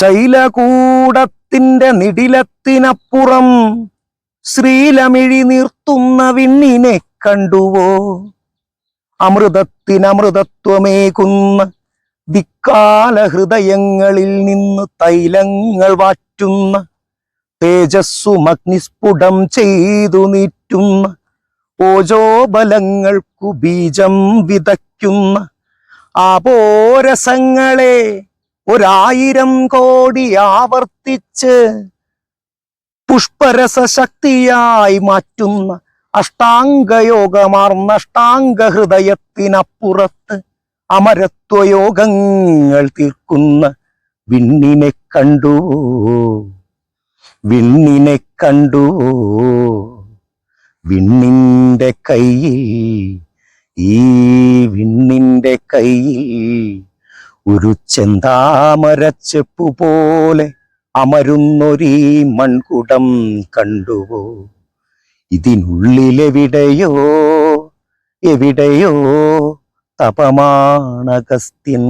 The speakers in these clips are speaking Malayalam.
ശൈലകൂടത്തിന്റെ നിടിലത്തിനപ്പുറം ശ്രീലമിഴി നിർത്തുന്ന വിണ്ണിനെ കണ്ടുവോ? അമൃതത്തിനമൃതത്വമേകുന്ന ദിക്കാല ഹൃദയങ്ങളിൽ നിന്ന് തൈലങ്ങൾ വാറ്റുന്ന തേജസ്സു അഗ്നിസ്ഫുടം ചെയ്തു നീറ്റുന്ന ഓജോബലങ്ങൾക്കു ബീജം വിതയ്ക്കുന്ന ആപോരസങ്ങളെ ഒരായിരം കോടി ആവർത്തിച്ച് പുഷ്പരസ ശക്തിയായി മാറ്റുന്ന അഷ്ടാംഗയോഗമാർന്ന അഷ്ടാംഗ ഹൃദയത്തിനപ്പുറത്ത് അമരത്വയോഗങ്ങൾ തീർക്കുന്ന വിണ്ണിനെ കണ്ടു. വിണ്ണിനെ കണ്ടു. വിണ്ണിന്റെ കയ്യിൽ ഈ വിണ്ണിന്റെ കയ്യിൽ ഒരു ചെന്താമരച്ചെപ്പു പോലെ അമരുന്നൊരീ മൺകുടം കണ്ടുവോ? ഇതിനുള്ളിലെവിടെയോ എവിടെയോ തപമാണഗസ്ത്യൻ.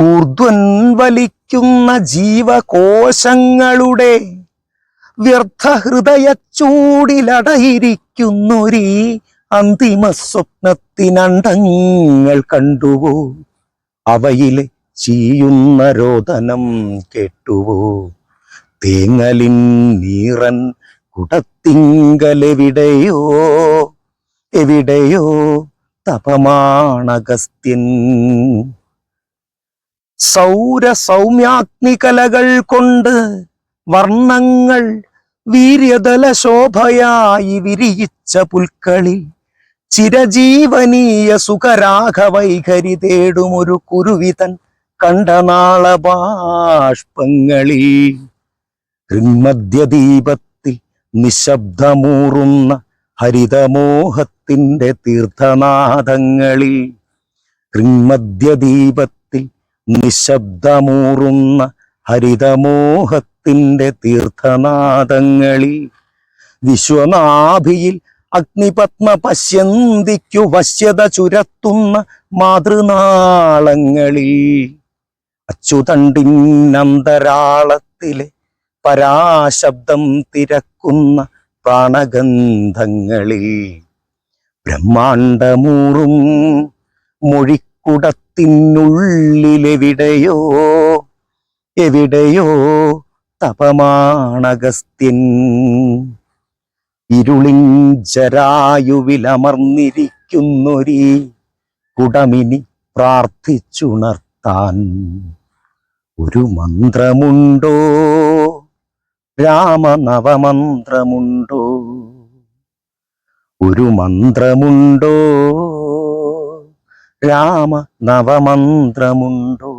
ഊർധ്വൻ വലിക്കുന്ന ജീവകോശങ്ങളുടെ വ്യർത്ഥ ഹൃദയച്ചൂടിലടയിരിക്കുന്നൊരീ അന്തിമ സ്വപ്നത്തിനണ്ടങ്ങൾ കണ്ടുവോ? അവയിലെ ചീയുന്ന രോദനം കേട്ടുവോ? തേങ്ങലിൻ നീറൻ കുടത്തിങ്കലെവിടെയോ? എവിടെയോ തപമാണഗസ്ത്യൻ. സൗര സൗമ്യാഗ്നികലകൾ കൊണ്ട് വർണങ്ങൾ വീര്യതല ശോഭയായി വിരിയിച്ച പുൽക്കളിൽ ചിരജീവനീയ സുഖരാഘവൈഖരി തേടുമൊരു കുരുവിതൻ കണ്ടനാള ബാഷ്പങ്ങളിൽ ഹൃന്മദ്യദീപത്തിൽ നിശബ്ദമൂറുന്ന ഹരിതമോഹത്തിന്റെ തീർത്ഥനാദങ്ങളിൽ. ഹൃന്മദ്യദീപത്തിൽ നിശബ്ദമൂറുന്ന ഹരിതമോഹത്തിന്റെ തീർത്ഥനാദങ്ങളിൽ. വിശ്വനാഭിയിൽ അഗ്നിപത്മ പശ്യന്തിക്കു വശ്യത ചുരത്തുന്ന മാതൃനാളങ്ങളിൽ അച്ചുതണ്ടിന്നന്തരാളത്തിലെ പരാശബ്ദം തിരക്കുന്ന പ്രാണഗന്ധങ്ങളിൽ ബ്രഹ്മാണ്ടമൂറും മൊഴിക്കുടത്തിനുള്ളിലെവിടെയോ എവിടെയോ തപമാണഗസ്ത്യൻ ഇരുളിൻ ജരായുവിലമർന്നിരിക്കുന്നൊരീ കുടമിനി പ്രാർത്ഥിച്ചുണർത്താൻ ഒരു മന്ത്രമുണ്ടോ? രാമനവമന്ത്രമുണ്ടോ? ഒരു മന്ത്രമുണ്ടോ? രാമ നവമന്ത്രമുണ്ടോ